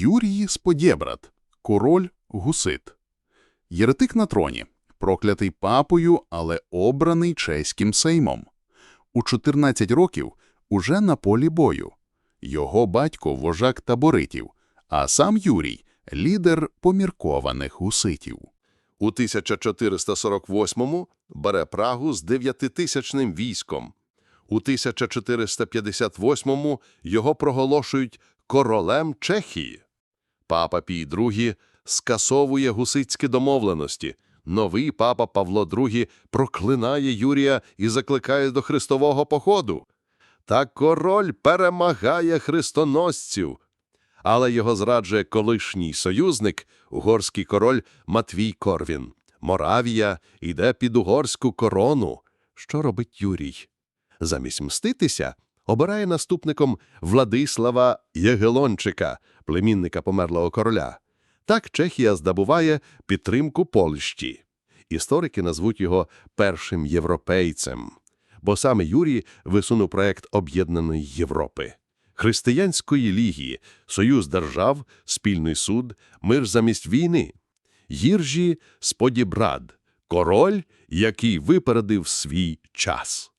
Юрій Сподєбрат, король Гусит. Єретик на троні, проклятий папою, але обраний чеським сеймом. У 14 років уже на полі бою. Його батько – вожак таборитів, а сам Юрій – лідер поміркованих гуситів. У 1448-му бере Прагу з дев'ятитисячним військом. У 1458-му його проголошують королем Чехії. Папа Пій II скасовує гусицькі домовленості. Новий папа Павло II проклинає Юрія і закликає до хрестового походу. Та король перемагає хрестоносців. Але його зраджує колишній союзник, угорський король Матвій Корвін. Моравія йде під угорську корону. Що робить Юрій? Замість мститися, обирає наступником Владислава Єгелончика, племінника померлого короля. Так Чехія здобуває підтримку Польщі. Історики назвуть його першим європейцем, бо саме Юрій висунув проект Об'єднаної Європи. Християнської лігії, союз держав, спільний суд, мир замість війни. Їржі Сподібрад – король, який випередив свій час.